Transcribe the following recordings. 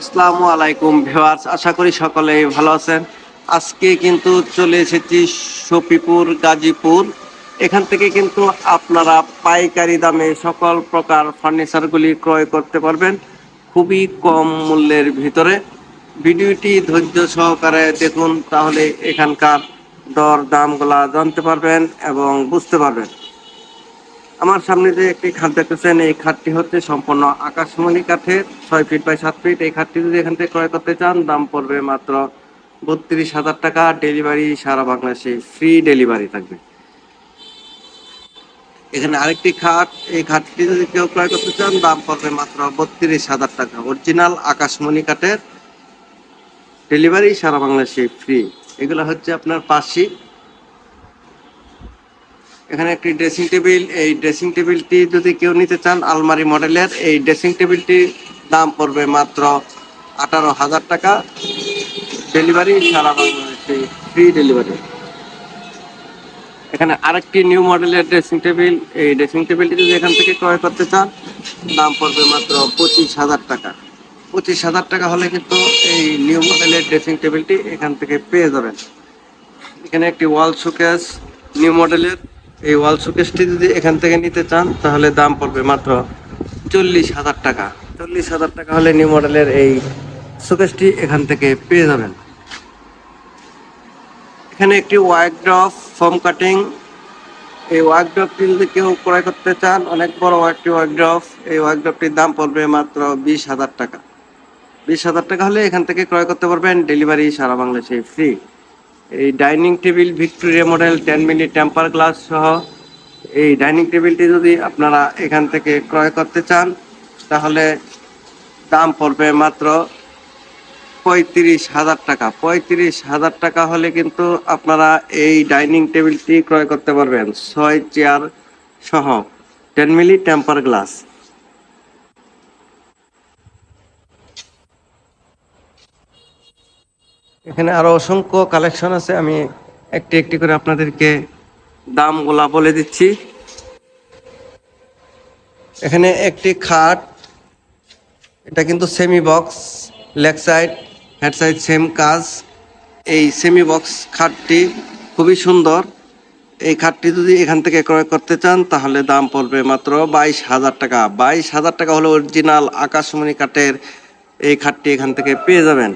আসসালামু আলাইকুম ভিউয়ার্স, আশা করি সকলেই ভালো আছেন। আজকে কিন্তু চলে এসেছি শফিপুর, গাজীপুর। এখান থেকে কিন্তু আপনারা পাইকারি দামে সকল প্রকার ফার্নিচারগুলি ক্রয় করতে পারবেন খুবই কম মূল্যের ভিতরে। ভিডিওটি ধৈর্য সহকারে দেখুন, তাহলে এখানকার দর দামগুলা জানতে পারবেন এবং বুঝতে পারবেন। আমার সামনে যে একটি খাট দেখতেছেন, এই খাটটি হচ্ছে সম্পূর্ণ আকাশমণি কাঠের, ছয় ফিট বাই সাত ফিট এই খাটটি যদি এখান থেকে ক্রয় করতে চান, দাম পড়বে মাত্র বত্রিশ হাজার টাকা। ডেলিভারি সারা বাংলাদেশে ফ্রি ডেলিভারি থাকবে। এখানে আরেকটি খাট এই খাটটি যদি কেউ ক্রয় করতে চান, দাম পড়বে মাত্র বত্রিশ হাজার টাকা। অরিজিনাল আকাশমণি কাঠের ডেলিভারি সারা বাংলাদেশে ফ্রি এগুলো হচ্ছে আপনার পাশি। এখানে একটি ড্রেসিং টেবিল এই ড্রেসিং টেবিলটি যদি কেউ নিতে চান, আলমারি মডেলের, এই ড্রেসিং টেবিলটির দাম পড়বে মাত্র আঠারো হাজার টাকা। ডেলিভারি সারা বাংলাদেশে ফ্রি ডেলিভারি এখানে আরেকটি নিউ মডেলের ড্রেসিং টেবিল এই ড্রেসিং টেবিলটি যদি এখান থেকে ক্রয় করতে চান, দাম পড়বে মাত্র পঁচিশ হাজার টাকা। পঁচিশ হাজার টাকা হলে কিন্তু এই নিউ মডেলের ড্রেসিং টেবিলটি এখান থেকে পেয়ে যাবেন। এখানে একটি ওয়াল শোকেস নিউ মডেলের এই ওয়াল শোকেসটি যদি এখান থেকে নিতে চান, তাহলে দাম পড়বে মাত্র চল্লিশ হাজার টাকা। চল্লিশ হাজার টাকা হলে নিউ মডেলের এই শোকেসটি এখান থেকে পেয়ে যাবেন। এখানে একটি ওয়াইড্রফ ফর্ম কাটিং। এই ওয়ার্কড্রপটি যদি কেউ ক্রয় করতে চান, অনেক বড় একটি ওয়ার্কড্রপ এই ওয়ার্কড্রপটির দাম পড়বে মাত্র বিশ হাজার টাকা। বিশ হাজার টাকা হলে এখান থেকে ক্রয় করতে পারবেন ডেলিভারি সারা বাংলাদেশে ফ্রি। এই dining table Victoria model ten minute temper glass সহ এই ডাইনিং টেবিলটি যদি আপনারা এখান থেকে ক্রয় করতে চান, তাহলে দাম পড়বে মাত্র পঁয়ত্রিশ হাজার টাকা। পঁয়ত্রিশ হাজার টাকা হলে কিন্তু আপনারা এই ডাইনিং টেবিলটি ক্রয় করতে পারবেন। ছয় চেয়ার সহ টেন মিলি টেম্পার গ্লাস। এখানে আরও অসংখ্য কালেকশন আছে। আমি একটি একটি করে আপনাদেরকে দামগুলা বলে দিচ্ছি। এখানে একটি খাট, এটা কিন্তু semi box leg side head side same কাজ। এই সেমি বক্স খাটটি খুবই সুন্দর। এই খাটটি যদি এখান থেকে ক্রয় করতে চান, তাহলে দাম পড়বে মাত্র বাইশ হাজার টাকা। বাইশ হাজার টাকা হলো অরিজিনাল আকাশমণি কাঠের এই খাটটি এখান থেকে পেয়ে যাবেন।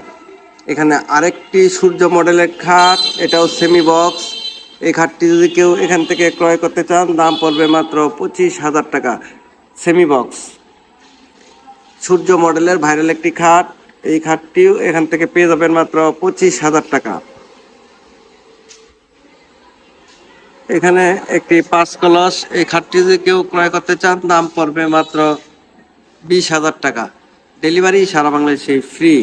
এখানে আরেকটি সূর্য মডেলের খাট, এটাও সেমি বক্স এই খাটটি যদি কেউ এখান থেকে ক্রয় করতে চান, দাম পড়বে মাত্র পঁচিশ হাজার টাকা। সেমি বক্স সূর্য মডেলের ভাইরাল একটি খাট। এই খাটটিও এখান থেকে পেয়ে যাবেন মাত্র পঁচিশ হাজার টাকা। এখানে একটি পাঁচ কলস। এই খাটটি যদি কেউ ক্রয় করতে চান, দাম পড়বে মাত্র বিশ হাজার টাকা। ডেলিভারি সারা বাংলাদেশে ফ্রি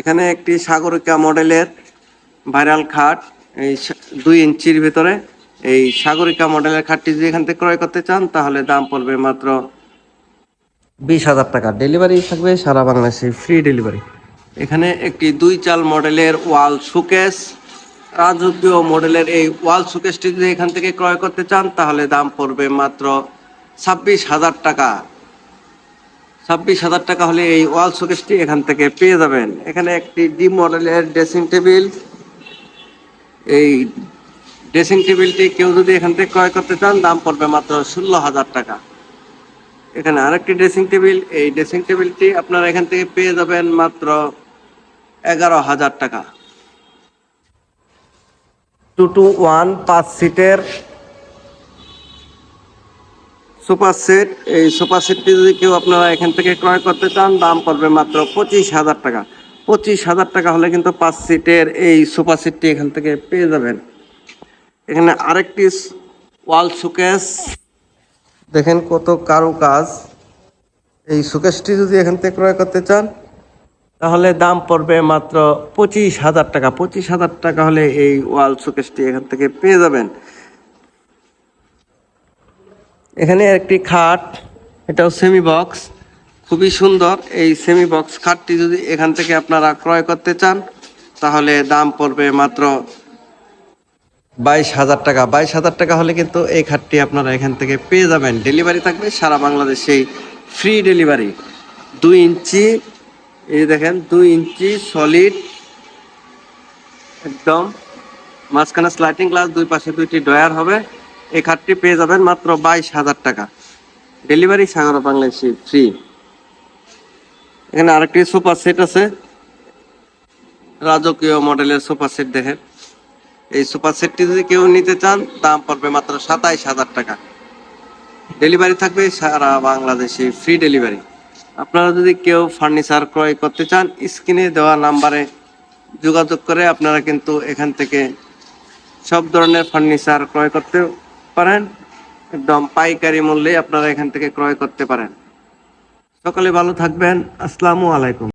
এখানে একটি সাগরিকা মডেলের ভাইরাল খাট, এই দুই ইঞ্চির ভিতরে। এই সাগরিকা মডেলের খাটটি যদি এখান থেকে ক্রয় করতে চান, তাহলে দাম পড়বে মাত্র বিশ হাজার টাকা। ডেলিভারি থাকবে সারা বাংলাদেশে, ফ্রি ডেলিভারি। এখানে একটি দুই চাল মডেলের ওয়াল শোকেস। রাজকীয় মডেলের এই ওয়াল শোকেসটি যদি এখান থেকে ক্রয় করতে চান, তাহলে দাম পড়বে মাত্র ছাব্বিশ হাজার টাকা। ছাব্বিশ হাজার টাকা হলে এই ওয়াল শোকেসটি এখান থেকে পেয়ে যাবেন। এখানে একটি ডি মডেলের ড্রেসিং টেবিল। এই ড্রেসিং টেবিলটি কেউ যদি এখান থেকে ক্রয় করতে চান, দাম পড়বে মাত্র ষোলো হাজার টাকা। এখানে আরেকটি ড্রেসিং টেবিল। এই ড্রেসিং টেবিলটি আপনারা এখান থেকে পেয়ে যাবেন মাত্র এগারো হাজার টাকা। টু টু ওয়ান পাঁচ সিটের সুপার সেট এই সুপার সেটটি যদি কেউ আপনারা এখান থেকে ক্রয় করতে চান, দাম পড়বে মাত্র পঁচিশ হাজার টাকা। পঁচিশ হাজার টাকা হলে কিন্তু পাঁচ সিটের এই সুপার সেটটি এখান থেকে পেয়ে যাবেন। এখানে আরেকটি ওয়াল শোকেস। দেখেন কত কারু কাজ এই শোকেসটি যদি এখান থেকে ক্রয় করতে চান, তাহলে দাম পড়বে মাত্র পঁচিশ হাজার টাকা। পঁচিশ হাজার টাকা হলে এই ওয়াল শোকেসটি এখান থেকে পেয়ে যাবেন। এখানে একটি খাট, এটাও সেমি বক্স খুবই সুন্দর। এই সেমি বক্স খাটটি যদি এখান থেকে আপনারা ক্রয় করতে চান, তাহলে দাম পড়বে মাত্র বাইশ হাজার টাকা। বাইশ হাজার টাকা হলে কিন্তু এই খাটটি আপনারা এখান থেকে পেয়ে যাবেন। ডেলিভারি থাকবে সারা বাংলাদেশেই ফ্রি ডেলিভারি দুই ইঞ্চি, এই দেখেন, দুই ইঞ্চি সলিড একদম। মাঝখানে স্লাইটিং গ্লাস দুই পাশে দুইটি ডয়ার হবে। এই খাটটি পেয়ে যাবেন মাত্র বাইশ হাজার টাকা। ডেলিভারি সাগর বাংলাদেশি ফ্রি এখানে আরেকটি সোফা সেট আছে। রাজকীয় মডেলের সোফা সেট দেখেন। এই সোফা সেটটি যদি কেউ নিতে চান, দাম পড়বে মাত্র সাতাইশ হাজার টাকা। ডেলিভারি থাকবে সারা বাংলাদেশে ফ্রি ডেলিভারি আপনারা যদি কেউ ফার্নিচার ক্রয় করতে চান, স্ক্রিনে দেওয়া নাম্বারে যোগাযোগ করে আপনারা কিন্তু এখান থেকে সব ধরনের ফার্নিচার ক্রয় করতে পারেন, একদম পাইকারি মূল্যে আপনারা এখান থেকে ক্রয় করতে পারেন। সকালে ভালো থাকবেন। আসসালামু আলাইকুম।